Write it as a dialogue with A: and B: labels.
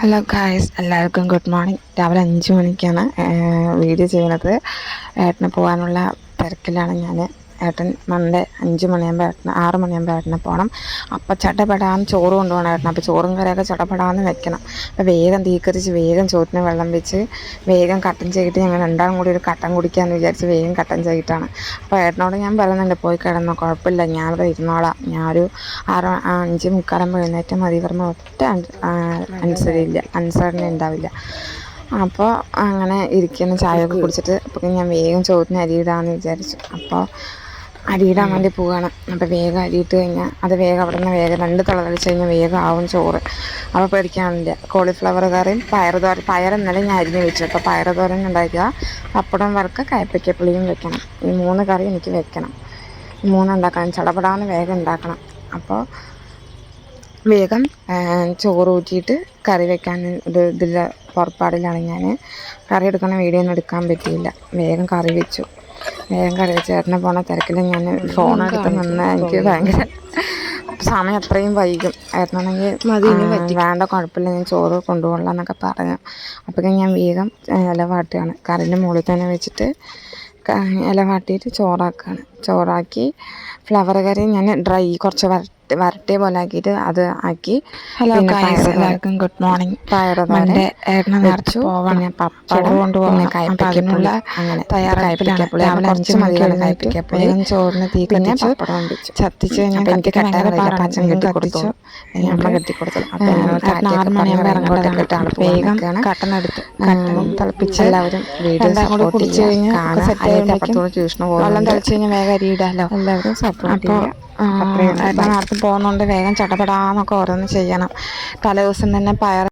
A: Hello guys എല്ലാവർക്കും good morning രാവിലെ അഞ്ച് മണിക്കാണ് വീഡിയോ ചെയ്യുന്നത്. ഏട്ടന് പോകാനുള്ള തിരക്കിലാണ് ഞാൻ ഏട്ടൻ മൺഡേ അഞ്ച് മണിയാകുമ്പോൾ ഏട്ടന് ആറ് മണിയാകുമ്പോൾ ഏട്ടനെ പോകണം അപ്പം ചടപെടാൻ ചോറ് കൊണ്ടുപോകണം ഏട്ടൻ അപ്പോൾ ചോറും കറിയൊക്കെ ചടപെടാമെന്ന് വെക്കണം. അപ്പോൾ വേഗം തീക്കരിച്ച് വേഗം ചോറ്റിന് വെള്ളം വെച്ച് വേഗം കട്ടൻ ചെയ്തിട്ട് ഞങ്ങൾ രണ്ടാളും കൂടി ഒരു കട്ടൻ കുടിക്കാമെന്ന് വിചാരിച്ച് വേഗം കട്ടൻ ചെയ്തിട്ടാണ് അപ്പോൾ ഏട്ടനോട് ഞാൻ പറയുന്നുണ്ട് പോയി കിടന്നോ കുഴപ്പമില്ല. ഞാനിവിടെ ഇരുന്നോളാം. ഞാനൊരു ആറ് ആ, അഞ്ച് മുക്കാലാകുമ്പോൾ എഴുന്നേറ്റ് മതി. പറഞ്ഞ ഒറ്റ അനുസരില്ല അനുസരണ ഉണ്ടാവില്ല. അപ്പോൾ അങ്ങനെ ഇരിക്കുന്ന. ചായ ഒക്കെ കുടിച്ചിട്ട് അപ്പോൾ ഞാൻ വേഗം ചോറിന് അരിയിടാമെന്ന് വിചാരിച്ചു. അപ്പോൾ അരിയിടാൻ വേണ്ടി പോവുകയാണ് അപ്പോൾ വേഗം അരിയിട്ട് കഴിഞ്ഞാൽ അത് വേഗം അവിടെ നിന്ന് വേഗം രണ്ട് തള തളിച്ച് കഴിഞ്ഞാൽ വേഗം ആവും ചോറ്. അപ്പോൾ പേടിക്കാനില്ല. കോളിഫ്ലവർ കറിയും പയർ തോരൻ പയർ ഇന്നലെ ഞാൻ അരിഞ്ഞ് വെച്ചു. അപ്പോൾ പയർ തോരൻ ഉണ്ടാക്കുക. പപ്പടം വറുക്കുക കയപ്പയ്ക്കപ്പുളിയും വെക്കണം. ഈ മൂന്ന് കറി എനിക്ക് വെക്കണം. ഈ മൂന്ന് ഉണ്ടാക്കണം. ചടപടാന്ന് വേഗം ഉണ്ടാക്കണം. അപ്പോൾ വേഗം ചോറ് ഊറ്റിയിട്ട് കറി വെക്കാൻ ഒരു ഇതിൽ പുറപ്പാടിലാണ് ഞാൻ കറി എടുക്കുന്ന വീഡിയോ ഒന്നും എടുക്കാൻ പറ്റിയില്ല. വേഗം കറി വെച്ചു. വേഗം കറി ചേട്ടനെ പോണ തിരക്കിൽ ഞാൻ ഫോൺ എടുത്ത് നിന്ന് എനിക്ക് ഭയങ്കര സമയം അത്രയും വൈകും. ഏട്ടനാണെങ്കിൽ വേണ്ട കുഴപ്പമില്ല ഞാൻ ചോറ് കൊണ്ടുപോകണം എന്നൊക്കെ പറഞ്ഞു. അപ്പോഴേക്കും ഞാൻ വേഗം ഇല വാട്ടുകയാണ്. കറിന്റെ മുകളിൽ തന്നെ വെച്ചിട്ട് ഇല വാട്ടിയിട്ട് ചോറാക്കുകയാണ്. ചോറാക്കി ഫ്ലവർ കറി ഞാൻ ഡ്രൈ കുറച്ച് വരട്ടി വരട്ടിയ പോലെ ആക്കിയിട്ട് അത് ആക്കി
B: ഹലോ എല്ലാവർക്കും ഗുഡ് മോർണിംഗ്
A: പയറ്
B: നിറച്ചു ഏട്ടനെ
A: പിന്നെ പപ്പടം
B: കൊണ്ടുപോകണം.
A: കയ്പ്പയ്ക്കപ്പുളി
B: അതിനുള്ള
A: അങ്ങനെ. കയ്പ്പയ്ക്കപ്പുളി
B: രാവിലെ
A: കുറച്ച്
B: മതിയാണ്
A: മതി
B: മണിക്ക് ചോറിന് തീ
A: പിന്നെ. പപ്പടം കൊണ്ടിച്ചു
B: ചത്തിച്ച് കഴിഞ്ഞാൽ
A: എനിക്ക്. അച്ഛൻ
B: വേഗം
A: കെട്ടി കൊടുത്തു. അമ്മ കെട്ടി കൊടുത്തു അപ്പം
B: ആറ് മണിയാകുമ്പോൾ ഇറങ്ങേണ്ടതാണ് വേഗം കട്ടനെടുത്ത് തിളപ്പിച്ച്
A: എല്ലാവരും
B: കുടിച്ച് കഴിഞ്ഞാൽ
A: ട്യൂഷന്
B: വെള്ളം
A: പോകുന്നുണ്ട്.
B: തിളച്ച് കഴിഞ്ഞാൽ വേഗം അരിയിടാമല്ലോ
A: എല്ലാവരും സപ്പോർട്ട്
B: ചെയ്യാം
A: ചെയ്യുക. അത്രയും
B: ഏട്ടൻ നേരത്തെ പോകുന്നതുകൊണ്ട് വേഗം ചടപടാന്നൊക്കെ ഓരോന്ന് ചെയ്യണം. തലേ ദിവസം തന്നെ പയർ